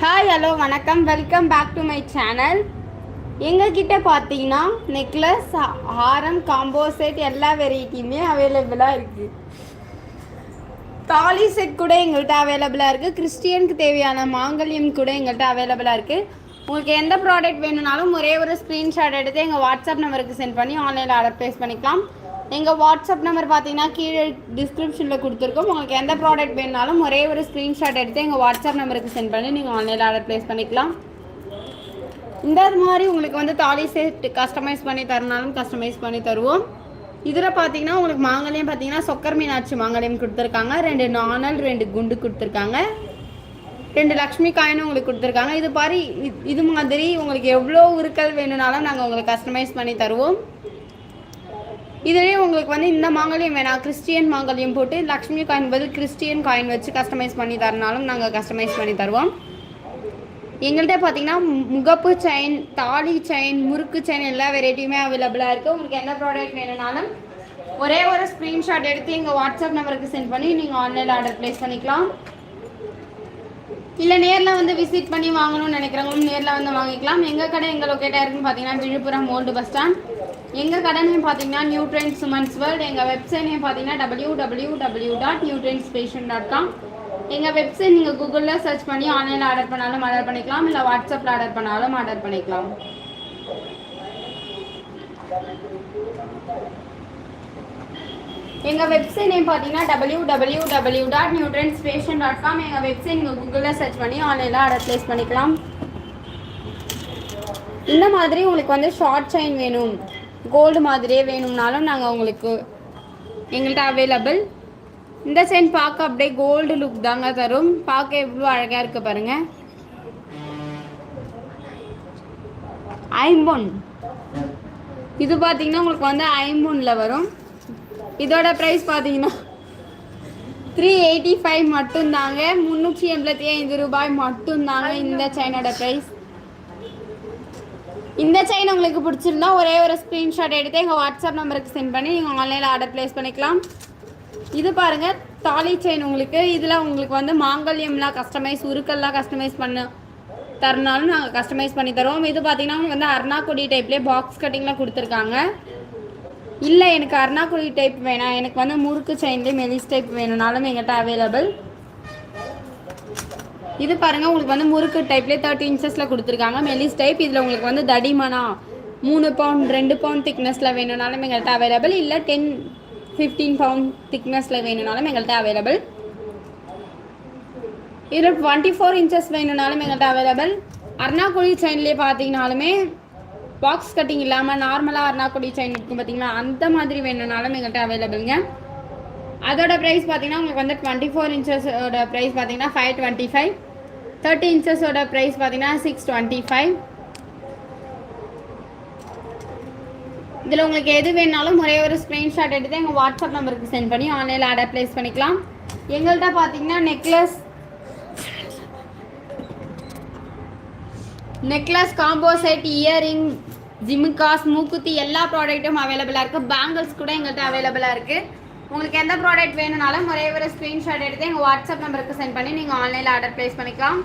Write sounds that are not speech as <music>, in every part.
Hi hello வணக்கம். Welcome back to my channel எங்ககிட்ட பார்த்தீங்கன்னா நெக்லஸ் ஹாரம் காம்போ செட் எல்லா வெரைட்டியுமே அவைலபிளாக இருக்குது தாலி செட் கூட எங்கள்கிட்ட அவைலபிளாக இருக்குது கிறிஸ்டியனுக்கு தேவையான மாங்கல்யம் கூட எங்கள்கிட்ட அவைலபிளாக இருக்குது உங்களுக்கு எந்த ப்ராடக்ட் வேணும்னாலும் ஒரே ஒரு ஸ்க்ரீன்ஷாட் எடுத்து எங்கள் வாட்ஸ்அப் நம்பருக்கு சென்ட் பண்ணி ஆன்லைனில் ஆர்டர் ப்ளேஸ் பண்ணிக்கலாம். எங்கள் வாட்ஸ்அப் நம்பர் பார்த்தீங்கன்னா கீழே டிஸ்கிரிப்ஷனில் கொடுத்துருக்கோம். உங்களுக்கு எந்த ப்ராடக்ட் வேணுனாலும் ஒரே ஒரு ஸ்க்ரீன்ஷாட் எடுத்து எங்கள் வாட்ஸ்அப் நம்பருக்கு சென்ட் பண்ணி நீங்கள் ஆன்லைனில் ஆர்டர் ப்ளேஸ் பண்ணிக்கலாம். இந்த மாதிரி உங்களுக்கு வந்து தாலி செட் கஸ்டமைஸ் பண்ணி தரனாலும் கஸ்டமைஸ் பண்ணி தருவோம். இதில் பார்த்தீங்கன்னா உங்களுக்கு மாங்கல்யம் பார்த்தீங்கன்னா சொக்கர் மீனாட்சி மாங்கல்யம் கொடுத்துருக்காங்க. ரெண்டு நாணல் ரெண்டு குண்டு கொடுத்துருக்காங்க. ரெண்டு லக்ஷ்மி காயினும் உங்களுக்கு கொடுத்துருக்காங்க. இது மாதிரி இது மாதிரி உங்களுக்கு எவ்வளோ உருக்கள் வேணும்னாலும் நாங்கள் உங்களுக்கு கஸ்டமைஸ் பண்ணி தருவோம். இதிலே உங்களுக்கு வந்து இந்த மாங்கல்யம் வேணாம். கிறிஸ்டியன் மாங்கல்யம் போட்டு லக்ஷ்மி காயின் பதில் கிறிஸ்டியன் காயின் வச்சு கஸ்டமைஸ் பண்ணி தரனாலும் நாங்கள் கஸ்டமைஸ் பண்ணி தருவோம். எங்கள்கிட்ட பார்த்தீங்கன்னா முகப்பு செயின் தாலி செயின் முறுக்கு செயின் எல்லா வெரைட்டியுமே அவைலபிளாக இருக்குது உங்களுக்கு என்ன ப்ராடக்ட் வேணும்னாலும் ஒரே ஒரு ஸ்க்ரீன்ஷாட் எடுத்து எங்கள் வாட்ஸ்அப் நம்பருக்கு சென்ட் பண்ணி நீங்கள் ஆன்லைனில் ஆர்டர் ப்ளேஸ் பண்ணிக்கலாம். இல்லை நேரில் வந்து விசிட் பண்ணி வாங்கணும்னு நினைக்கிறவங்களும் நேரில் வந்து வாங்கிக்கலாம். எங்கள் கடை எங்கள் லொக்கேட்டாக இருக்குன்னு பார்த்தீங்கன்னா விழுப்புரம் ஓல்டு பஸ் ஸ்டாண்ட் எங்கள் கடை நேம் பார்த்தீங்கன்னா நியூ உமன்ஸ் சுமன்ஸ் வேர்ல்ட் எங்கள் வெப்சைட் நேம் பார்த்தீங்கன்னா W W W dot new fashion dot com எங்கள் வெப்சைட் நீங்கள் கூகுளில் சர்ச் பண்ணி ஆன்லைனில் ஆர்டர் பண்ணாலும் ஆர்டர் பண்ணிக்கலாம் இல்லை வாட்ஸ்அப்பில் ஆர்டர் பண்ணாலும் ஆர்டர் பண்ணிக்கலாம். எங்கள் வெப்சைட் நேம் பார்த்தீங்கன்னா W W W dot Neutrons fashion dot com எங்கள் வெப்சைட் நீங்கள் கூகுளில் சர்ச் பண்ணி ஆன்லைனில் ஆர்டர் ப்ளேஸ் பண்ணிக்கலாம். இந்த மாதிரி உங்களுக்கு வந்து ஷார்ட் செயின் வேணும். கோல்டு மாதிரியே வேணும்னாலும் நாங்கள் உங்களுக்கு எங்கள்கிட்ட அவைலபிள் இந்த செயின் பார்க்க அப்படியே கோல்டு லுக் தாங்க தரும். பார்க்க எவ்வளோ அழகாக இருக்கு பாருங்க. ஐம்பொன். இது பார்த்தீங்கன்னா உங்களுக்கு வந்து ஐம்பொன்னில் வரும். இதோட ப்ரைஸ் பார்த்தீங்கன்னா த்ரீ எயிட்டி ஃபைவ் மட்டும்தாங்க. முந்நூற்றி எண்பத்தி ஐந்து ரூபாய் மட்டும்தாங்க இந்த செயினோட ப்ரைஸ் இந்த செயின் உங்களுக்கு பிடிச்சிருந்தா ஒரே ஒரு ஸ்க்ரீன்ஷாட் எடுத்து எங்கள் வாட்ஸ்அப் நம்பருக்கு சென்ட் பண்ணி நீங்கள் ஆன்லைனில் ஆர்டர் ப்ளேஸ் பண்ணிக்கலாம். இது பாருங்கள் தாலி செயின் உங்களுக்கு. இதில் உங்களுக்கு வந்து மாங்கல்யம்லாம் கஸ்டமைஸ் உருக்கெல்லாம் கஸ்டமைஸ் பண்ண. தரனாலும் நாங்கள் கஸ்டமைஸ் பண்ணி தருவோம். இது பார்த்தீங்கன்னா உங்களுக்கு வந்து அர்ணாக்குடி டைப்லேயே பாக்ஸ் கட்டிங்லாம் கொடுத்துருக்காங்க. இல்லை எனக்கு அர்ணாக்குடி டைப் வேணாம். எனக்கு வந்து முறுக்கு செயின்லேயே மெலிஸ் டைப் வேணும்னாலும் எங்கிட்ட அவைலபிள் இது பாருங்கள் உங்களுக்கு வந்து முறுக்கு டைப்லேயே தேர்ட்டி இன்ச்சஸில் கொடுத்துருக்காங்க. மெலிஸ் டைப் இதில் உங்களுக்கு வந்து தடிமனா மூணு பவுண்ட் ரெண்டு பவுண்ட் திக்னஸில் வேணும்னாலும் எங்கள்கிட்ட அவைலபிள் இல்லை டென் ஃபிஃப்டீன் பவுண்ட் திக்னஸில் வேணும்னாலும் எங்கள்கிட்ட அவைலபிள் இதில் டுவெண்ட்டி ஃபோர் இன்ச்சஸ் வேணும்னாலும் எங்கள்கிட்ட அவைலபிள் அர்ணாக்குழி செயின்லேயே பார்த்தீங்கனாலுமே பாக்ஸ் கட்டிங் இல்லாமல் நார்மலாக அர்ணாக்குடி செயின் இருக்கும் பார்த்தீங்களா அந்த மாதிரி வேணும்னாலும் எங்கள்கிட்ட அவைலபிள்ங்க அதோட ப்ரைஸ் பார்த்தீங்கன்னா உங்களுக்கு வந்து டுவெண்ட்டி ஃபோர் இன்ச்சஸோட ப்ரைஸ் பார்த்தீங்கன்னா ஃபைவ் டுவெண்ட்டி ஃபைவ் தேர்ட்டி இன்ச்சஸோட ப்ரைஸ் பார்த்தீங்கன்னா சிக்ஸ் டுவெண்ட்டி ஃபைவ் இதில் உங்களுக்கு எது வேணாலும் ஒரே ஒரு ஸ்க்ரீன்ஷாட் எடுத்து எங்கள் வாட்ஸ்அப் நம்பருக்கு சென்ட் பண்ணி ஆன்லைனில் ஆர்டர் ப்ளேஸ் பண்ணிக்கலாம். எங்கள்கிட்ட பார்த்தீங்கன்னா necklace necklace combo set earring ஜிமிகாஸ் மூக்குத்தி எல்லா ப்ராடக்ட்டும் அவைலபிளாக இருக்குது பேங்கிள்ஸ் கூட எங்கள்கிட்ட அவைலபிளாக இருக்குது உங்களுக்கு எந்த ப்ராடக்ட் வேணும்னாலும் ஒரே ஒரு ஸ்க்ரீன்ஷாட் எடுத்து எங்கள் வாட்ஸ்அப் நம்பருக்கு சென்ட் பண்ணி நீங்கள் ஆன்லைனில் ஆர்டர் ப்ளேஸ் பண்ணிக்கலாம்.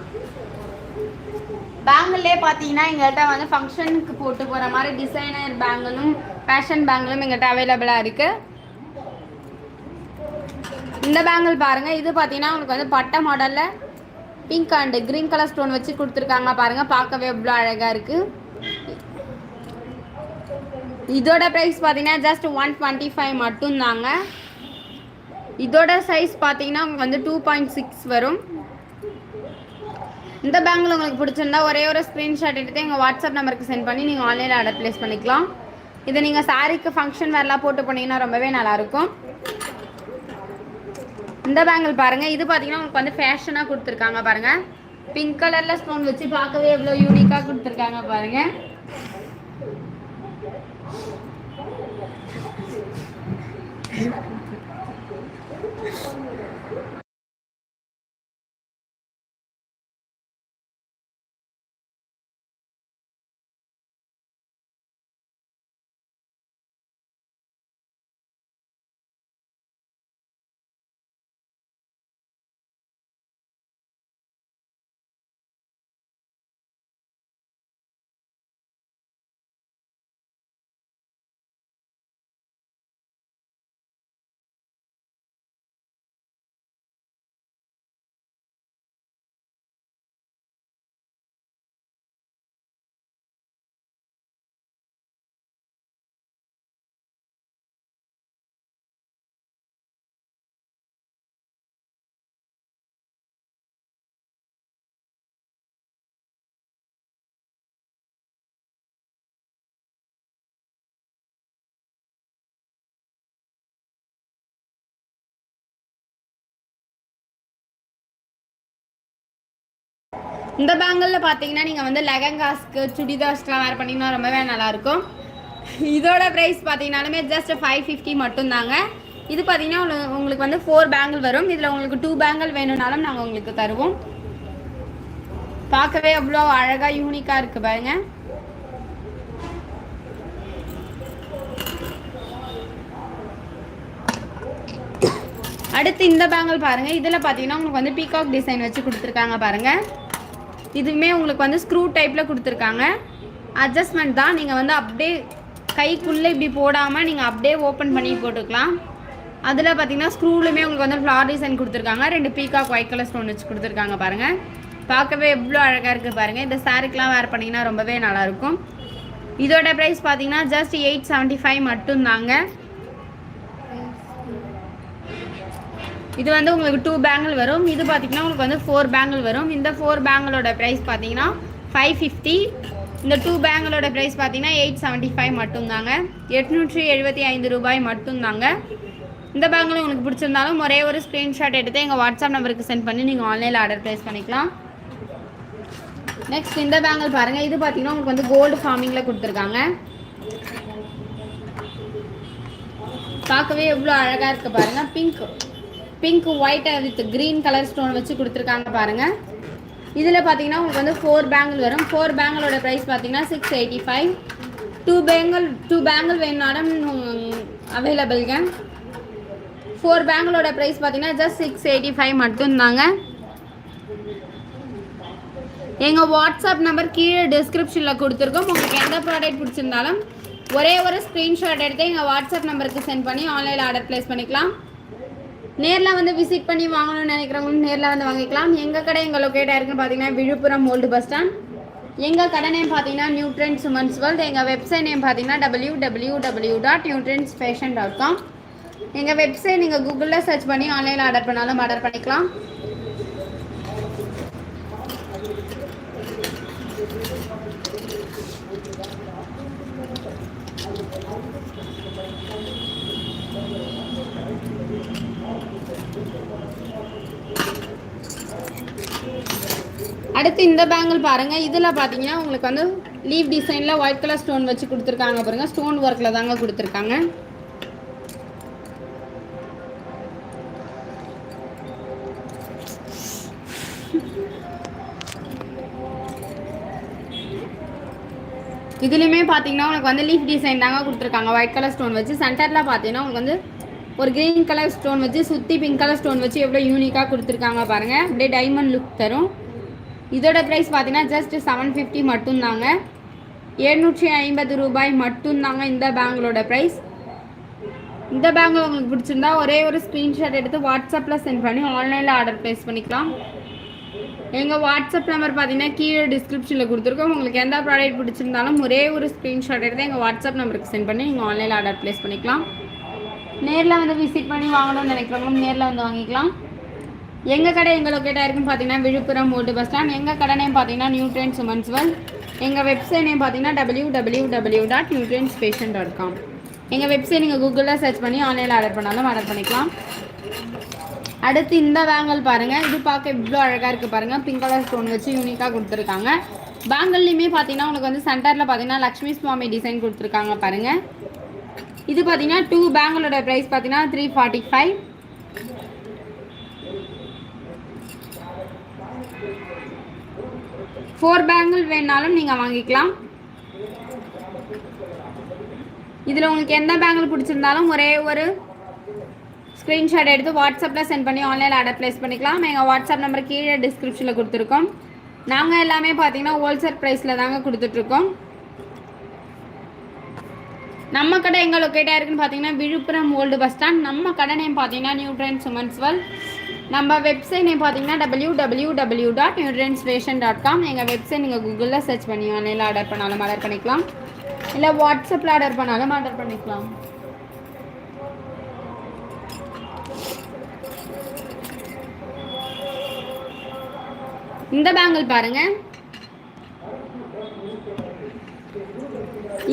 பேங்கிள்லே பார்த்தீங்கன்னா எங்கள்கிட்ட வந்து ஃபங்க்ஷனுக்கு போட்டு போகிற மாதிரி டிசைனர் பேங்கிளும் ஃபேஷன் பேங்கிளும் எங்கள்கிட்ட அவைலபிளாக இருக்குது இந்த பேங்கிள் பாருங்கள் இது பார்த்தீங்கன்னா உங்களுக்கு வந்து பட்டை மாடலில் pink and green colour stone வச்சு கொடுத்துருக்காங்க பாருங்கள் பார்க்கவே எவ்வளோ அழகாக இருக்குது இதோட ப்ரைஸ் பார்த்தீங்கன்னா ஜஸ்ட் ஒன் டுவெண்ட்டி ஃபைவ் மட்டும்தாங்க. இதோட சைஸ் பார்த்தீங்கன்னா உங்களுக்கு வந்து டூ பாயிண்ட் சிக்ஸ் வரும். இந்த பேங்கில் உங்களுக்கு பிடிச்சிருந்தா ஒரே ஒரு ஸ்க்ரீன்ஷாட் எடுத்து எங்கள் வாட்ஸ்அப் நம்பருக்கு சென்ட் பண்ணி நீங்கள் ஆன்லைனில் ஆர்டர் ப்ளேஸ் பண்ணிக்கலாம். இதை நீங்கள் சாரீக்கு ஃபங்க்ஷன் வேறலாம் போட்டு போனீங்கன்னா ரொம்பவே நல்லாயிருக்கும் இந்த பேங்கிள் பாருங்கள் இது பார்த்தீங்கன்னா உங்களுக்கு வந்து ஃபேஷனாக கொடுத்துருக்காங்க பாருங்கள் பிங்க் கலரில் ஸ்டோன் வச்சு பார்க்கவே எவ்வளோ யூனிக்காக கொடுத்துருக்காங்க பாருங்கள் Thank you. Thank <laughs> you. இந்த பேங்கிளில் பார்த்தீங்கன்னா நீங்கள் வந்து லெகங்காஸ்க்கு சுடிதார்ஸ்லாம் வேர் பண்ணிங்கன்னா ரொம்பவே நல்லாயிருக்கும். இதோட ப்ரைஸ் பார்த்தீங்கன்னாலுமே ஜஸ்ட் ஃபைவ் ஃபிஃப்டி மட்டும்தாங்க. இது பார்த்தீங்கன்னா உங்களுக்கு- உங்களுக்கு வந்து ஃபோர் பேங்கிள் வரும். இதில் உங்களுக்கு டூ பேங்கிள் வேணும்னாலும் நாங்கள் உங்களுக்கு தருவோம். பார்க்கவே அவ்வளோ அழகாக யூனிக்காக இருக்குது பாருங்க. அடுத்து இந்த பேங்கிள் பாருங்கள் இதில் பார்த்தீங்கன்னா உங்களுக்கு வந்து பீகாக் டிசைன் வச்சு கொடுத்துருக்காங்க பாருங்கள் இதுவுமே உங்களுக்கு வந்து ஸ்க்ரூ டைப்பில் கொடுத்துருக்காங்க. அட்ஜஸ்ட்மெண்ட் தான். நீங்கள் வந்து அப்படியே கைக்குள்ளே இப்படி போடாமல் நீங்கள் அப்படியே ஓப்பன் பண்ணி போட்டுக்கலாம். அதில் பார்த்தீங்கன்னா ஸ்க்ரூலுமே உங்களுக்கு வந்து ஃப்ளார் டிசைன் கொடுத்துருக்காங்க. ரெண்டு பீகாக் ஒயிட் கலர் ஸ்டோன் வச்சு கொடுத்துருக்காங்க பாருங்கள் பார்க்கவே எவ்வளோ அழகாக இருக்குது பாருங்கள் இந்த சாரீக்கெலாம் வேர் பண்ணிங்கன்னா ரொம்பவே நல்லாயிருக்கும் இதோட ப்ரைஸ் பார்த்தீங்கன்னா ஜஸ்ட் எயிட் செவன்ட்டி ஃபைவ் மட்டும்தாங்க. இது வந்து உங்களுக்கு டூ பேங்கிள் வரும். இது பார்த்தீங்கன்னா உங்களுக்கு வந்து ஃபோர் பேங்கிள் வரும். இந்த ஃபோர் பேங்கிளோட ப்ரைஸ் பார்த்தீங்கன்னா ஃபைவ் ஃபிஃப்டி இந்த டூ பேங்கிளோட ப்ரைஸ் பார்த்தீங்கன்னா எயிட் செவன்ட்டி ஃபைவ் மட்டும்தாங்க. எட்நூற்றி எழுபத்தி ஐந்து ரூபாய் மட்டும்தாங்க. இந்த பேங்கில் உங்களுக்கு பிடிச்சிருந்தாலும் ஒரே ஒரு ஸ்க்ரீன்ஷாட் எடுத்து எங்கள் வாட்ஸ்அப் நம்பருக்கு சென்ட் பண்ணி நீங்கள் ஆன்லைனில் ஆர்டர் ப்ளேஸ் பண்ணிக்கலாம். நெக்ஸ்ட் இந்த பேங்கிள் பாருங்கள் இது பார்த்தீங்கன்னா உங்களுக்கு வந்து கோல்டு ஃபார்மிங்கில் கொடுத்துருக்காங்க. பார்க்கவே எவ்வளோ அழகாக இருக்குது பாருங்கள் pink pink white with green colour stone வச்சு கொடுத்துருக்காங்க பாருங்கள் இதில் பார்த்தீங்கன்னா உங்களுக்கு வந்து ஃபோர் பேங்கிள் வரும். ஃபோர் பேங்கிளோட ப்ரைஸ் பார்த்தீங்கன்னா six eighty five two bangle two bangle வேணுனாலும் அவைலபிள்ங்க ஃபோர் பேங்கிளோட ப்ரைஸ் பார்த்தீங்கன்னா ஜஸ்ட் சிக்ஸ் எயிட்டி ஃபைவ் மட்டும்தாங்க. எங்கள் வாட்ஸ்அப் நம்பர் கீழே டிஸ்கிரிப்ஷனில் கொடுத்துருக்கோம். உங்களுக்கு எந்த ப்ராடக்ட் பிடிச்சிருந்தாலும் ஒரே ஒரு ஸ்க்ரீன்ஷாட் எடுத்து எங்கள் வாட்ஸ்அப் நம்பருக்கு சென்ட் பண்ணி ஆன்லைனில் ஆர்டர் ப்ளேஸ் பண்ணிக்கலாம். நேரில் வந்து விசிட் பண்ணி வாங்கணும்னு நினைக்கிறவங்களும் நேரில் வந்து வாங்கிக்கலாம். எங்கள் கடை எங்கள் லொக்கேட் ஆயிருக்குன்னு பார்த்தீங்கன்னா விழுப்புரம் ஓல்டு பஸ் ஸ்டாண்ட் எங்கள் கடை நேம் பார்த்தீங்கன்னா நியூட்ரன்ஸ் உமன்ஸ் வேர்ல்டு எங்கள் வெப்சைட் நேம் பார்த்தீங்கன்னா W W W dot Neutrons fashion dot com எங்கள் வெப்சைட் நீங்கள் கூகுளில் சர்ச் பண்ணி ஆன்லைனில் ஆர்டர் பண்ணாலும் ஆர்டர் பண்ணிக்கலாம். அடுத்து இந்த பேங்கிள் பாருங்க. இதில் பார்த்தீங்கன்னா உங்களுக்கு வந்து லீவ் டிசைனில் ஒயிட் கலர் ஸ்டோன் வச்சு கொடுத்துருக்காங்க பாருங்க. ஸ்டோன் ஒர்க்கில் தாங்க கொடுத்துருக்காங்க. இதுலேயுமே பார்த்தீங்கன்னா உங்களுக்கு வந்து லீஃப் டிசைன் தாங்க கொடுத்துருக்காங்க. ஒயிட் கலர் ஸ்டோன் வச்சு. சென்டரில் பார்த்தீங்கன்னா உங்களுக்கு வந்து ஒரு க்ரீன் கலர் ஸ்டோன் வச்சு சுற்றி பிங்க் கலர் ஸ்டோன் வச்சு எவ்வளோ யூனிக்காக கொடுத்துருக்காங்க பாருங்கள் அப்படியே டைமண்ட் லுக் தரும். இதோட ப்ரைஸ் பார்த்தீங்கன்னா ஜஸ்ட் செவன் ஃபிஃப்டி மட்டும்தாங்க. எழுநூற்றி ஐம்பது ரூபாய் மட்டும்தாங்க இந்த பேங்களோட ப்ரைஸ் இந்த பேங்கில் உங்களுக்கு பிடிச்சிருந்தா ஒரே ஒரு ஸ்க்ரீன்ஷாட் எடுத்து வாட்ஸ்அப்பில் சென்ட் பண்ணி ஆன்லைனில் ஆர்டர் ப்ளேஸ் பண்ணிக்கலாம். எங்கள் வாட்ஸ்அப் நம்பர் பார்த்தீங்கன்னா கீழே டிஸ்கிரிப்ஷனில் கொடுத்துருக்கோம். உங்களுக்கு எந்த ப்ராடக்ட் பிடிச்சிருந்தாலும் ஒரே ஒரு ஸ்க்ரீன்ஷாட் எடுத்து எங்கள் வாட்ஸ்அப் நம்பருக்கு சென்ட் பண்ணி நீங்கள் ஆன்லைனில் ஆர்டர் ப்ளேஸ் பண்ணிக்கலாம். நேரில் வந்து விசிட் பண்ணி வாங்கணும்னு நினைக்கிறவங்களும் நேரில் வந்து வாங்கிக்கலாம். எங்கள் கடை எங்கள் லொக்கேட்டாக இருக்குன்னு பார்த்தீங்கன்னா விழுப்புரம் ஓட்டு பஸ் ஸ்டாண்ட் எங்கள் கடை நேம் பார்த்தீங்கன்னா நியூட்ரியன்ஸ் உமன்ஸ் வெல் எங்கள் வெப்சைட் நேம் பார்த்தீங்கன்னா W W W dot nutrients fashion dot com எங்கள் வெப்சைட் நீங்கள் கூகுளில் சர்ச் பண்ணி ஆன்லைனில் ஆர்டர் பண்ணாலும் ஆர்டர் பண்ணிக்கலாம். அடுத்து இந்த பேங்கல் பாருங்கள் இது பார்க்க இவ்வளோ அழகாக இருக்குது பாருங்கள் பிங்க் கலர் ஸ்டோன் வச்சு யூனிக்காக கொடுத்துருக்காங்க. பேங்கல்லையுமே பார்த்தீங்கன்னா உங்களுக்கு வந்து சென்டரில் பார்த்தீங்கன்னா லக்ஷ்மி சுவாமி டிசைன் கொடுத்துருக்காங்க பாருங்கள் இது பார்த்தீங்கன்னா டூ பேங்களோட ப்ரைஸ் பார்த்தீங்கன்னா three forty five four bangle வேணாலும் நீங்கள் வாங்கிக்கலாம். இதில் உங்களுக்கு எந்த பேங்கிள் பிடிச்சிருந்தாலும் ஒரே ஒரு ஸ்க்ரீன்ஷாட் எடுத்து வாட்ஸ்அப்பில் சென்ட் பண்ணி ஆன்லைனில் ஆர்டர் ப்ளேஸ் பண்ணிக்கலாம். எங்கள் வாட்ஸ்அப் நம்பர் கீழே டிஸ்கிரிப்ஷனில் கொடுத்துருக்கோம். நாங்கள் எல்லாமே பார்த்தீங்கன்னா ஹோல்சேல் ப்ரைஸில் தாங்க கொடுத்துட்ருக்கோம். நம்ம கடை எங்கே லொக்கேட்டாக இருக்குன்னு பார்த்தீங்கன்னா விழுப்புரம் ஓல்டு பஸ் ஸ்டாண்ட் நம்ம கடை நேம் பார்த்தீங்கன்னா நியூட்ரன்ஸ் உமன்ஸ் வெல் நம்ம வெப்சைட் நேம் பார்த்தீங்கன்னா W W W dot Neutrons fashion dot com எங்கள் வெப்சைட் நீங்கள் கூகுளில் சர்ச் பண்ணி ஆன்லைனில் ஆர்டர் பண்ணாலும் ஆர்டர் பண்ணிக்கலாம். இல்லை வாட்ஸ்அப்பில் ஆர்டர் பண்ணாலும் ஆர்டர் பண்ணிக்கலாம். இந்த பேங்கிள் பாருங்க.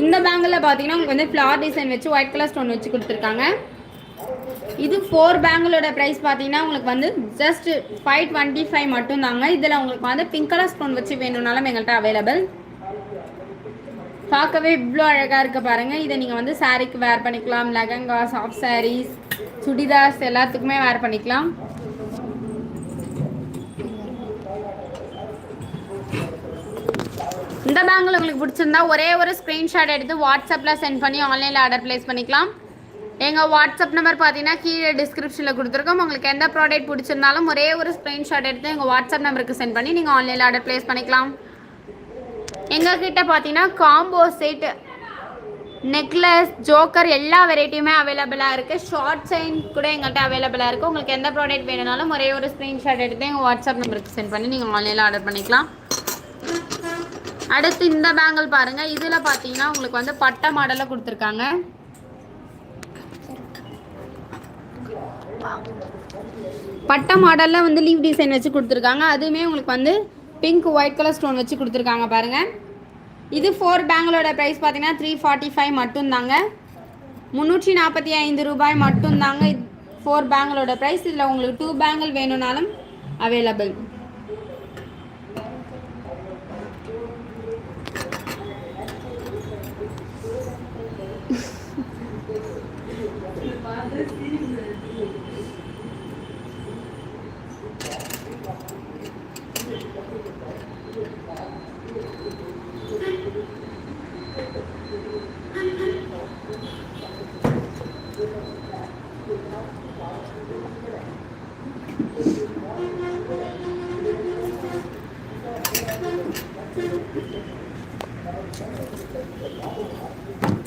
இந்த பேங்கிளில் பார்த்தீங்கன்னா உங்களுக்கு வந்து ஃப்ளார் டிசைன் வச்சு ஒயிட் கலர் ஸ்டோன் வச்சு கொடுத்துருக்காங்க. இது ஃபோர் பேங்கிளோட ப்ரைஸ் பார்த்தீங்கன்னா உங்களுக்கு வந்து ஜஸ்ட் ஃபைவ் டுவெண்ட்டி ஃபைவ் மட்டும் தாங்க இதில் உங்களுக்கு வந்து பிங்க் கலர் ஸ்டோன் வச்சு வேணும்னாலும் எங்கள்கிட்ட அவைலபிள் பார்க்கவே இவ்வளோ அழகாக இருக்குது பாருங்கள் இதை நீங்கள் வந்து சாரீக்கு வேர் பண்ணிக்கலாம். லெகங்கா சாஃப்ட் சாரீஸ் சுடிதார்ஸ் எல்லாத்துக்குமே வேர் பண்ணிக்கலாம். இந்த பேங்கில் உங்களுக்கு பிடிச்சிருந்தா ஒரே ஒரு ஸ்க்ரீன்ஷாட் எடுத்து வாட்ஸ்அப்பில் சென்ட் பண்ணி ஆன்லைனில் ஆர்டர் ப்ளேஸ் பண்ணிக்கலாம். எங்கள் வாட்ஸ்அப் நம்பர் பார்த்தீங்கன்னா கீழே டிஸ்கிரிப்ஷனில் கொடுத்துருக்கோம். உங்களுக்கு எந்த ப்ராடக்ட் பிடிச்சிருந்தாலும் ஒரே ஒரு ஸ்க்ரீன்ஷாட் எடுத்து எங்கள் வாட்ஸ்அப் நம்பருக்கு சென்ட் பண்ணி நீங்கள் ஆன்லைனில் ஆர்டர் ப்ளேஸ் பண்ணிக்கலாம். எங்ககிட்ட பார்த்தீங்கன்னா காம்போ செட் நெக்லஸ் ஜோக்கர் எல்லா வெரைட்டியுமே அவைலபிளாக இருக்குது ஷார்ட் செயின் கூட எங்கள்கிட்ட அவைலபிளாக இருக்குது உங்களுக்கு எந்த ப்ராடக்ட் வேணும்னாலும் ஒரே ஒரு ஸ்க்ரீன்ஷாட் எடுத்து எங்கள் வாட்ஸ்அப் நம்பருக்கு சென்ட் பண்ணி நீங்கள் ஆன்லைனில் ஆர்டர் பண்ணிக்கலாம். அடுத்து இந்த பேங்கிள் பாருங்கள் இதில் பார்த்தீங்கன்னா உங்களுக்கு வந்து பட்டை மாடலில் கொடுத்துருக்காங்க. பட்டை மாடலில் வந்து லீவ் டிசைன் வச்சு கொடுத்துருக்காங்க. அதுவுமே உங்களுக்கு வந்து பிங்க் ஒயிட் கலர் ஸ்டோன் வச்சு கொடுத்துருக்காங்க பாருங்கள் இது ஃபோர் பேங்கிளோட ப்ரைஸ் பார்த்தீங்கன்னா த்ரீ ஃபார்ட்டி ஃபைவ் மட்டும்தாங்க. முந்நூற்றி நாற்பத்தி ஐந்து ரூபாய் மட்டும்தாங்க ஃபோர் பேங்கிளோட ப்ரைஸ் இதில் உங்களுக்கு டூ பேங்கிள் வேணும்னாலும் அவைலபிள் Thank you.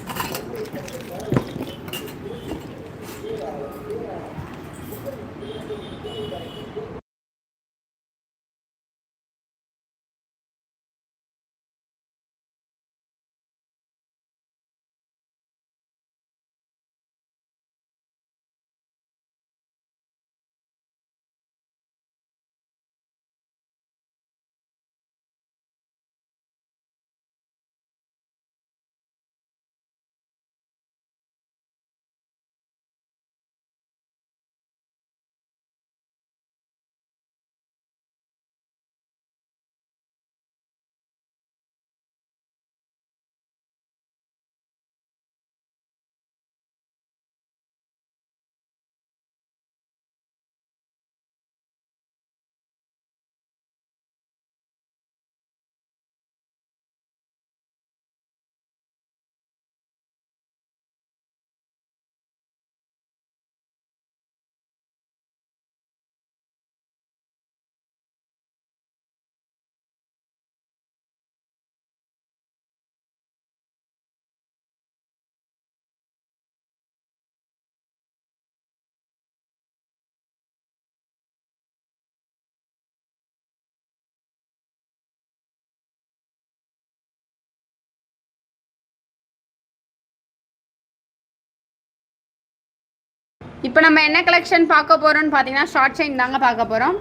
இப்போ நம்ம என்ன கலெக்ஷன் பார்க்க போகிறோம்னு பார்த்தீங்கன்னா ஷார்ட் செயின் தாங்க பார்க்க போகிறோம்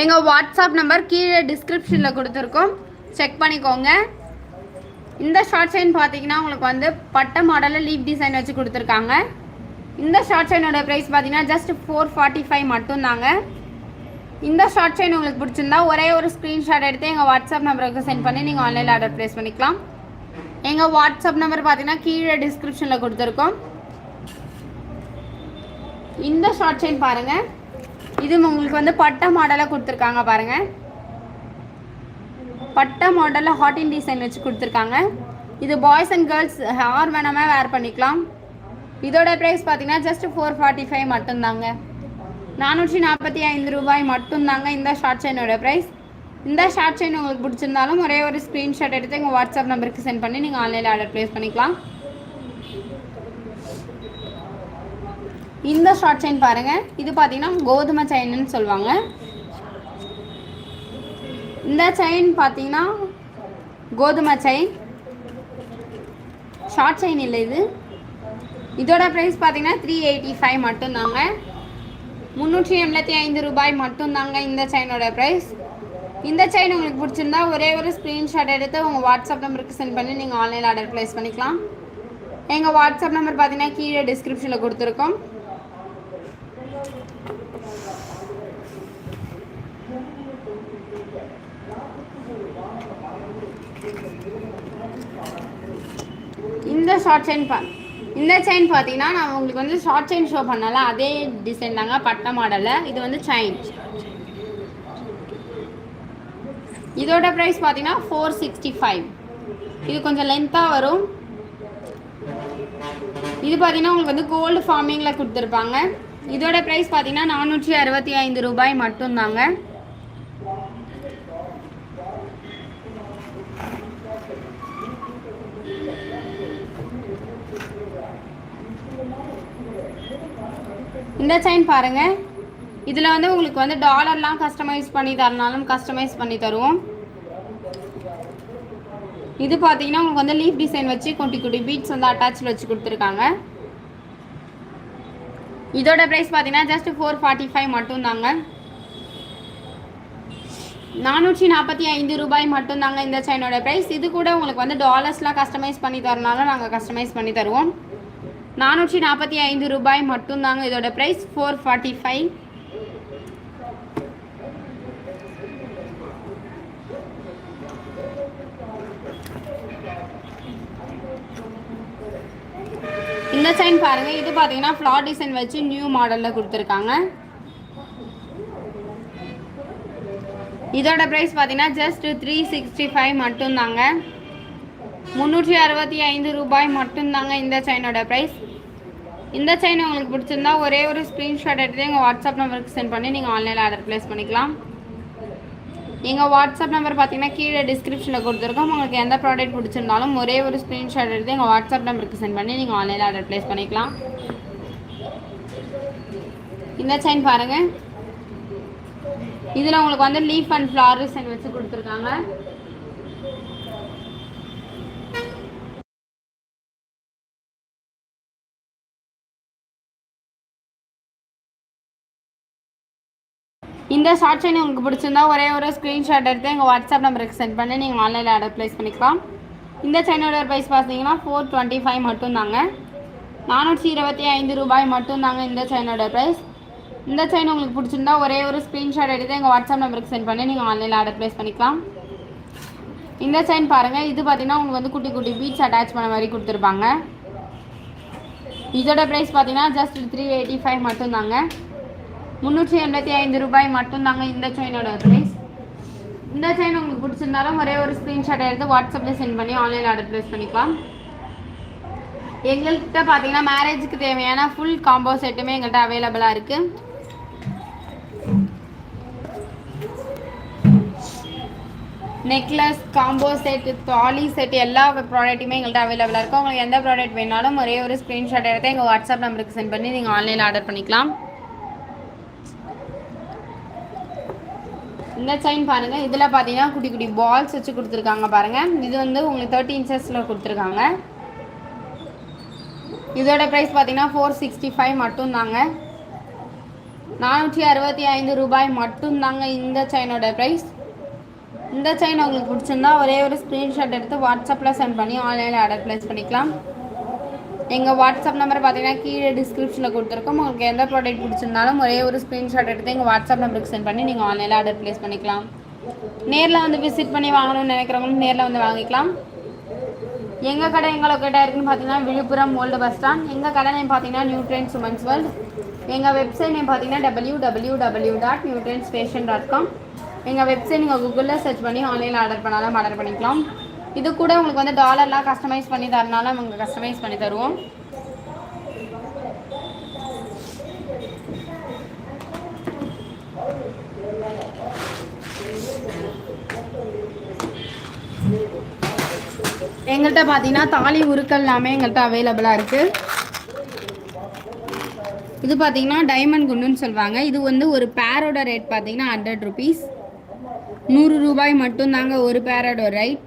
எங்கள் வாட்ஸ்அப் நம்பர் கீழே டிஸ்கிரிப்ஷனில் கொடுத்துருக்கோம். செக் பண்ணிக்கோங்க. இந்த ஷார்ட் செயின் பார்த்தீங்கன்னா உங்களுக்கு வந்து பட்டை மாடலில் லீவ் டிசைன் வச்சு கொடுத்துருக்காங்க. இந்த ஷார்ட் செயினோட ப்ரைஸ் பார்த்தீங்கன்னா ஜஸ்ட் ஃபோர் ஃபார்ட்டி ஃபைவ் மட்டும்தாங்க. இந்த ஷார்ட் செயின் உங்களுக்கு பிடிச்சிருந்தா ஒரே ஒரு ஸ்க்ரீன்ஷாட் எடுத்து எங்கள் வாட்ஸ்அப் நம்பருக்கு சென்ட் பண்ணி நீங்கள் ஆன்லைனில் ஆர்டர் ப்ளேஸ் பண்ணிக்கலாம். எங்கள் வாட்ஸ்அப் நம்பர் பார்த்தீங்கன்னா கீழே டிஸ்கிரிப்ஷனில் கொடுத்துருக்கோம். இந்த ஷார்ட் செயின் பாருங்கள் இது உங்களுக்கு வந்து பட்டை மாடலாக கொடுத்துருக்காங்க பாருங்கள் பட்டை மாடலில் ஹாட்டின் டிசைன் வச்சு கொடுத்துருக்காங்க. இது பாய்ஸ் அண்ட் கேர்ள்ஸ் ஹார் வேணாமே வேர் பண்ணிக்கலாம். இதோட ப்ரைஸ் பார்த்தீங்கன்னா ஜஸ்ட் ஃபோர் ஃபார்ட்டி ஃபைவ் மட்டும்தாங்க. நானூற்றி நாற்பத்தி ஐந்து ரூபாய் மட்டும்தாங்க இந்த ஷார்ட் செயினோட ப்ரைஸ் இந்த ஷார்ட் செயின் உங்களுக்கு பிடிச்சிருந்தாலும் ஒரே ஒரு ஸ்க்ரீன்ஷாட் எடுத்து எங்கள் வாட்ஸ்அப் நம்பருக்கு சென்ட் பண்ணி நீங்கள் ஆன்லைனில் ஆர்டர் ப்ளேஸ் பண்ணிக்கலாம். இந்த ஷார்ட் செயின் பாருங்கள் இது பார்த்தீங்கன்னா கோதுமை செயின்னு சொல்லுவாங்க. இந்த செயின் பார்த்தீங்கன்னா கோதுமை செயின் ஷார்ட் செயின் இல்லை இது. இதோட ப்ரைஸ் பார்த்தீங்கன்னா த்ரீ எயிட்டி ஃபைவ் மட்டும்தாங்க. முந்நூற்றி எண்பத்தி ஐந்து ரூபாய் மட்டும்தாங்க இந்த செயினோட ப்ரைஸ் இந்த செயின் உங்களுக்கு பிடிச்சிருந்தா ஒரே ஒரு ஸ்க்ரீன்ஷாட் எடுத்து உங்கள் வாட்ஸ்அப் நம்பருக்கு சென்ட் பண்ணி நீங்கள் ஆன்லைன் ஆர்டர் ப்ளேஸ் பண்ணிக்கலாம். எங்கள் வாட்ஸ்அப் நம்பர் பார்த்தீங்கன்னா கீழே டிஸ்கிரிப்ஷனில் கொடுத்துருக்கோம். இந்த ஷார்ட் செயின் பா இந்த செயின் பார்த்தீங்கன்னா நான் உங்களுக்கு வந்து ஷார்ட் செயின் ஷோ பண்ணல அதே டிசைன் தாங்க பட்டை மாடலில். இது வந்து செயின் இதோட ப்ரைஸ் பார்த்தீங்கன்னா ஃபோர் சிக்ஸ்டி ஃபைவ் இது கொஞ்சம் லென்த்தாக வரும். இது பார்த்தீங்கன்னா உங்களுக்கு வந்து கோல்டு ஃபார்மிங்கில் கொடுத்துருப்பாங்க. இதோட ப்ரைஸ் பார்த்தீங்கன்னா நானூற்றி அறுபத்தி ஐந்து ரூபாய் மட்டும்தாங்க. இந்த செயின் பாருங்கள் இதில் வந்து உங்களுக்கு வந்து டாலர்லாம் கஸ்டமைஸ் பண்ணி தரனாலும் கஸ்டமைஸ் பண்ணி தருவோம். இது பார்த்தீங்கன்னா உங்களுக்கு வந்து லீஃப் டிசைன் வச்சு குட்டி குட்டி பீட்ஸ் வந்து அட்டாச்சில் வச்சு கொடுத்துருக்காங்க. இதோட ப்ரைஸ் பார்த்தீங்கன்னா ஜஸ்ட் ஃபோர் ஃபார்ட்டி ஃபைவ் மட்டும்தாங்க. நானூற்றி நாற்பத்தி ஐந்து ரூபாய் மட்டும்தாங்க இந்த செயினோட ப்ரைஸ் இது கூட உங்களுக்கு வந்து டாலர்ஸ்லாம் கஸ்டமைஸ் பண்ணி தரனாலும் நாங்கள் கஸ்டமைஸ் பண்ணி தருவோம். நானூற்றி நாற்பத்தி ஐந்து ரூபாய் மட்டும்தாங்க இதோட ப்ரைஸ் ஃபோர் ஃபார்ட்டி ஃபைவ் இந்த செயின் பாருங்க. இது பார்த்தீங்கன்னா ஃப்ளார் டிசைன் வச்சு நியூ மாடலில் கொடுத்துருக்காங்க. இதோட ப்ரைஸ் பார்த்தீங்கன்னா ஜஸ்ட் த்ரீ சிக்ஸ்டி ஃபைவ் மட்டும்தாங்க. முந்நூற்றி அறுபத்தி ஐந்து ரூபாய் மட்டும்தாங்க இந்த செயினோட ப்ரைஸ் இந்த செயின் உங்களுக்கு பிடிச்சிருந்தா ஒரே ஒரு ஸ்க்ரீன்ஷாட் எடுத்து எங்கள் வாட்ஸ்அப் நம்பருக்கு சென்ட் பண்ணி நீங்கள் ஆன்லைனில் ஆர்டர் ப்ளேஸ் பண்ணிக்கலாம். எங்கள் வாட்ஸ்அப் நம்பர் பார்த்தீங்கன்னா கீழே டிஸ்கிரிப்ஷனில் கொடுத்துருக்கோம். உங்களுக்கு எந்த ப்ராடக்ட் பிடிச்சிருந்தாலும் ஒரே ஒரு ஸ்க்ரீன்ஷாட் எடுத்து எங்கள் வாட்ஸ்அப் நம்பருக்கு சென்ட் பண்ணி நீங்கள் ஆன்லைனில் ஆர்டர் ப்ளேஸ் பண்ணிக்கலாம். இந்த செயின் பாருங்கள் இதில் உங்களுக்கு வந்து லீஃப் அண்ட் ஃப்ளார் செயின் வச்சு கொடுத்துருக்காங்க. இந்த ஷார்ட் செயின் உங்களுக்கு பிடிச்சிருந்தா ஒரே ஒரு ஸ்க்ரீன்ஷாட் எடுத்து எங்கள் வாட்ஸ்அப் நம்பருக்கு சென்ட் பண்ணி நீங்கள் ஆன்லைனில் ஆர்டர் ப்ளேஸ் பண்ணிக்கலாம். இந்த செயினோட ப்ரைஸ் பார்த்தீங்கன்னா ஃபோர் டுவெண்ட்டி ஃபைவ் மட்டும்தாங்க. நானூற்றி இருபத்தி ஐந்து ரூபாய் மட்டும்தாங்க இந்த செயினோட ப்ரைஸ் இந்த செயின் உங்களுக்கு பிடிச்சிருந்தா ஒரே ஒரு ஸ்க்ரீன்ஷாட் எடுத்து எங்கள் வாட்ஸ்அப் நம்பருக்கு சென்ட் பண்ணி நீங்கள் ஆன்லைனில் ஆர்டர் ப்ளேஸ் பண்ணிக்கலாம். இந்த செயின் பாருங்கள் இது பார்த்தீங்கன்னா உங்களுக்கு வந்து குட்டி குட்டி பீட்ஸ் அட்டாச் பண்ண மாதிரி கொடுத்துருப்பாங்க. இதோட ப்ரைஸ் பார்த்தீங்கன்னா ஜஸ்ட் த்ரீ எயிட்டி ஃபைவ் மட்டும்தாங்க. முந்நூற்றி எண்பத்தி ஐந்து ரூபாய் மட்டும்தாங்க இந்த செயினோட ப்ரைஸ் இந்த செயின் உங்களுக்கு பிடிச்சிருந்தாலும் ஒரே ஒரு ஸ்க்ரீன்ஷாட் எடுத்து வாட்ஸ்அப்பில் சென்ட் பண்ணி ஆன்லைன் ஆர்டர் ப்ளேஸ் பண்ணிக்கலாம். எங்கள்கிட்ட பார்த்தீங்கன்னா மேரேஜுக்கு தேவையான ஃபுல் காம்போ செட்டுமே எங்கள்கிட்ட அவைலபிளாக இருக்குது necklace combo set thali set எல்லா ப்ராடக்ட்டுமே எங்கள்கிட்ட அவைலபிளாக இருக்கும் உங்களுக்கு எந்த ப்ராடக்ட் வேணாலும் ஒரே ஒரு ஸ்க்ரீன்ஷாட் எடுத்து எங்கள் வாட்ஸ்அப் நம்பருக்கு சென்ட் பண்ணி நீங்கள் ஆன்லைனில் ஆர்டர் பண்ணிக்கலாம். இந்த செயின் பாருங்கள் இதில் பார்த்தீங்கன்னா குட்டி குட்டி பால்ஸ் வச்சு கொடுத்துருக்காங்க பாருங்கள் இது வந்து உங்களுக்கு தேர்ட்டி இன்ச்சஸில் கொடுத்துருக்காங்க. இதோட ப்ரைஸ் பார்த்தீங்கன்னா ஃபோர் சிக்ஸ்டி ஃபைவ் மட்டும்தாங்க. நானூற்றி அறுபத்தி ஐந்து ரூபாய் மட்டும்தாங்க இந்த செயினோட ப்ரைஸ் இந்த செயின் உங்களுக்கு பிடிச்சிருந்தா ஒரே ஒரு ஸ்க்ரீன்ஷாட் எடுத்து வாட்ஸ்அப்பில் சென்ட் பண்ணி ஆன்லைனில் ஆர்டர் ப்ளேஸ் பண்ணிக்கலாம். எங்கள் வாட்ஸ்அப் நம்பர் பார்த்தீங்கன்னா கீழே டிஸ்கிரிப்ஷனில் கொடுத்துருக்கோம். உங்களுக்கு எந்த ப்ராடக்ட் பிடிச்சிருந்தாலும் ஒரே ஒரு ஸ்க்ரீன்ஷாட் எடுத்து எங்கள் வாட்ஸ்அப் நம்பருக்கு சென்ட் பண்ணி நீங்கள் ஆன்லைனில் ஆர்டர் ப்ளேஸ் பண்ணிக்கலாம். நேரில் வந்து விசிட் பண்ணி வாங்கணும்னு நினைக்கிறவங்களும் நேரில் வந்து வாங்கிக்கலாம். எங்கள் கடை எங்கே லொக்கேட்டாக இருக்குன்னு பார்த்தீங்கன்னா விழுப்புரம் ஓல்டு பஸ் ஸ்டாண்ட் எங்கள் கடை நேம் பார்த்தீங்கன்னா நியூட்ரன்ஸ் உமன்ஸ் வேர்ல்ட் எங்கள் வெப்சைட் நேம் பார்த்தீங்கன்னா W W W dot Neutrons fashion dot com எங்கள் வெப்சைட் நீங்கள் கூகுளில் சர்ச் பண்ணி ஆன்லைனில் ஆர்டர் பண்ணாலும் ஆர்டர் பண்ணிக்கலாம். இது கூட உங்களுக்கு வந்து டாலர்லாம் கஸ்டமைஸ் பண்ணி தரனால உங்களுக்கு கஸ்டமைஸ் பண்ணி தருவோம். எங்கள்கிட்ட பார்த்தீங்கன்னா தாலி உருக்கள் எல்லாமே எங்கள்கிட்ட அவைலபிளாக இருக்குது இது பார்த்தீங்கன்னா டைமண்ட் குண்டுன்னு சொல்லுவாங்க. இது வந்து ஒரு பேரோட ரேட் பார்த்தீங்கன்னா ஹண்ட்ரட் ருபீஸ் நூறு ரூபாய் மட்டும்தாங்க ஒரு பேரோட ரேட்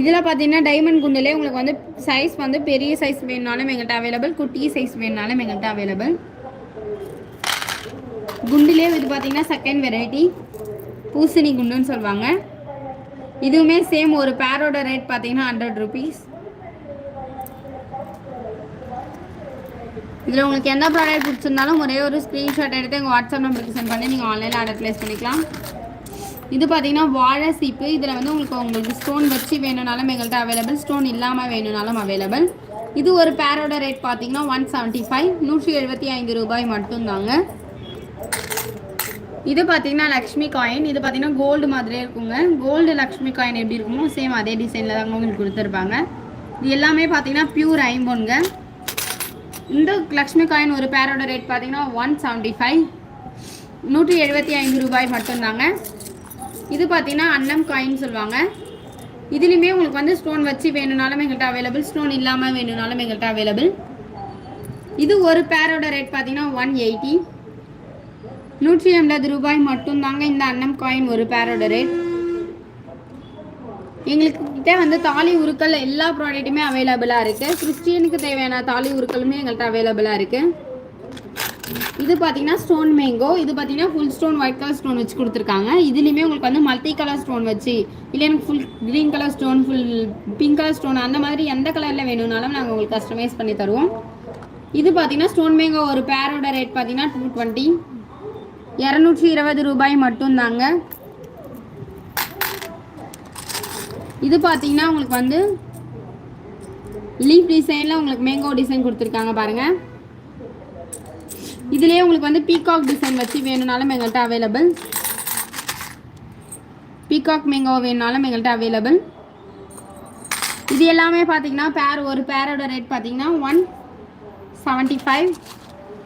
இதில் பார்த்தீங்கன்னா டைமண்ட் குண்டிலே உங்களுக்கு வந்து சைஸ் வந்து பெரிய சைஸ் வேணுனாலும் எங்கள்கிட்ட அவைலபிள் குட்டி சைஸ் வேணுனாலும் எங்கள்கிட்ட அவைலபிள் குண்டிலே இது பார்த்தீங்கன்னா செகண்ட் வெரைட்டி பூசணி குண்டுன்னு சொல்லுவாங்க. இதுவுமே சேம் ஒரு பேரோட ரேட் பார்த்தீங்கன்னா ஹண்ட்ரட் ருபீஸ் இதில் உங்களுக்கு எந்த ப்ராடக்ட் பிடிச்சிருந்தாலும் ஒரே ஒரு ஸ்க்ரீன்ஷாட் எடுத்து எங்கள் வாட்ஸ்அப் நம்பருக்கு சென்ட் பண்ணி நீங்கள் ஆன்லைனில் ஆர்டர் ப்ளேஸ் பண்ணிக்கலாம். இது பார்த்தீங்கன்னா வாழை சீப்பு. இதில் வந்து உங்களுக்கு உங்களுக்கு ஸ்டோன் வச்சு வேணும்னாலும் எங்கள்கிட்ட அவைலபிள் ஸ்டோன் இல்லாமல் வேணும்னாலும் அவைலபிள் இது ஒரு பேரோட ரேட் பார்த்தீங்கன்னா ஒன் செவன்ட்டி ஃபைவ் நூற்றி எழுபத்தி ஐந்து ரூபாய் மட்டும்தாங்க. இது பார்த்தீங்கன்னா லக்ஷ்மி காயின் இது பார்த்தீங்கன்னா கோல்டு மாதிரியே இருக்குங்க. கோல்டு லக்ஷ்மி காயின் எப்படி இருக்குமோ சேம் அதே டிசைனில் தாங்க உங்களுக்கு கொடுத்துருப்பாங்க. இது எல்லாமே பார்த்தீங்கன்னா பியூர் ஐம்பொன்ங்க இந்த லக்ஷ்மி காயின் ஒரு பேரோட ரேட் பார்த்தீங்கன்னா ஒன் செவன்ட்டி ஃபைவ் நூற்றி எழுபத்தி ஐந்து ரூபாய் மட்டும்தாங்க. இது பார்த்தீங்கன்னா அன்னம் காயின் சொல்லுவாங்க. இதுலேயுமே உங்களுக்கு வந்து ஸ்டோன் வச்சு வேணும்னாலும் எங்கள்கிட்ட அவைலபிள் ஸ்டோன் இல்லாமல் வேணும்னாலும் எங்கள்கிட்ட அவைலபிள் இது ஒரு பேரோட ரேட் பார்த்தீங்கன்னா ஒன் எயிட்டி நூற்றி எண்பது ரூபாய் மட்டும்தாங்க இந்த அன்னம் காயின் ஒரு பேரோட ரேட் எங்களுக்கு கிட்டே வந்து தாலி உருக்கள் எல்லா ப்ராடக்ட்டுமே அவைலபிளாக இருக்குது கிறிஸ்டியனுக்கு தேவையான தாலி உருக்களுமே எங்கள்கிட்ட அவைலபிளாக இருக்குது இது பார்த்தீங்கன்னா ஸ்டோன் மேங்கோ இது பார்த்தீங்கன்னா full stone white colour stone வச்சு கொடுத்துருக்காங்க. இதுலேயுமே உங்களுக்கு வந்து மல்டி கலர் ஸ்டோன் வச்சு இல்லை எனக்கு full green colour stone full pink colour stone அந்த மாதிரி எந்த கலரில் வேணும்னாலும் நாங்கள் உங்களுக்கு கஸ்டமைஸ் பண்ணி தருவோம். இது பார்த்தீங்கன்னா ஸ்டோன் மேங்கோ ஒரு பேரோட ரேட் பார்த்தீங்கன்னா டூ டுவெண்ட்டி இரநூற்றி இருபது ரூபாய் மட்டும்தாங்க. இது பார்த்தீங்கன்னா உங்களுக்கு வந்து லீஃப் டிசைனில் உங்களுக்கு மேங்கோ டிசைன் கொடுத்துருக்காங்க பாருங்கள் இதுலேயே உங்களுக்கு வந்து பீகாக் டிசைன் வச்சு வேணும்னாலும் எங்கள்கிட்ட அவைலபிள் பீகாக் மேங்கோ வேணுனாலும் எங்கள்கிட்ட அவைலபிள் இது எல்லாமே பார்த்தீங்கன்னா பேர் ஒரு பேரோட ரேட் பார்த்தீங்கன்னா ஒன் செவன்ட்டி ஃபைவ்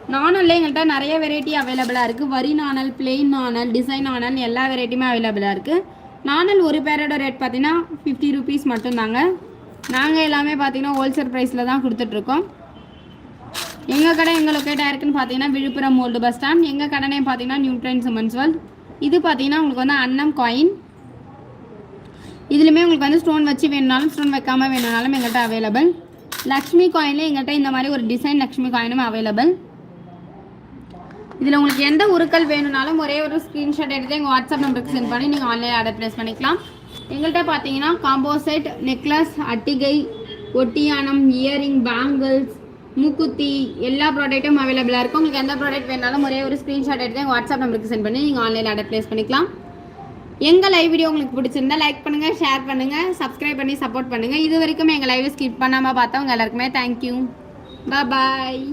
நாணல்ல எங்கள்கிட்ட நிறைய வெரைட்டி அவைலபிளாக இருக்குது வரி நாணல் பிளெயின் நாணல் டிசைன் நாணல் எல்லா வெரைட்டியுமே அவைலபிளாக இருக்குது நாணல் ஒரு பேரோட ரேட் பார்த்தீங்கன்னா ஃபிஃப்டி ருபீஸ் மட்டும்தாங்க. நாங்கள் எல்லாமே பார்த்தீங்கன்னா ஹோல்சேல் ப்ரைஸில் தான் கொடுத்துட்ருக்கோம் எங்கள் கடை எங்கள் லொக்கேட்டாக இருக்குன்னு பார்த்தீங்கன்னா விழுப்புரம் ஓல்டு பஸ் ஸ்டாண்ட் எங்கள் கடனே பார்த்தீங்கன்னா நியூ ட்ரெயின் சிமெண்ட்ஸ் வேர்ல்ட் இது பார்த்தீங்கன்னா உங்களுக்கு வந்து அன்னம் காயின் இதுலையுமே உங்களுக்கு வந்து ஸ்டோன் வச்சு வேணுனாலும் ஸ்டோன் வைக்காமல் வேணுனாலும் எங்கள்கிட்ட அவைலபிள் லக்ஷ்மி காயின்லேயே எங்கள்கிட்ட இந்த மாதிரி ஒரு டிசைன் லக்ஷ்மி காயினும் அவைலபிள் இதில் உங்களுக்கு எந்த உருக்கள் வேணும்னாலும் ஒரே ஒரு ஸ்க்ரீன்ஷாட் எடுத்து எங்கள் வாட்ஸ்அப் நம்பருக்கு சென்ட் பண்ணி நீங்கள் ஆன்லைன் ஆர்டர் ப்ளேஸ் பண்ணிக்கலாம். எங்கள்கிட்ட பார்த்தீங்கன்னா காம்போசெட் நெக்லஸ் அட்டிகை ஒட்டியானம் இயரிங் பேங்கிள்ஸ் மூக்குத்தி எல்லா ப்ராடக்ட்டும் அவைலபிளாக இருக்கும் உங்களுக்கு எந்த ப்ராடக்ட் வேணாலும் ஒரே ஒரு ஸ்க்ரீன்ஷாட் எடுத்து எங்கள் வாட்ஸ்அப் நம்பருக்கு சென்ட் பண்ணி நீங்கள் ஆன்லைனில் ஆர்டர் ப்ளேஸ் பண்ணிக்கலாம். எங்கள் லைவ் வீடியோ உங்களுக்கு பிடிச்சிருந்தா லைக் பண்ணுங்கள் ஷேர் பண்ணுங்கள் சப்ஸ்கிரைப் பண்ணி சப்போர்ட் பண்ணுங்கள் இது வரைக்கும் எங்கள் லைவை ஸ்கிப் பண்ணாமல் பார்த்தவங்க எல்லாருக்குமே தேங்க்யூ பாய்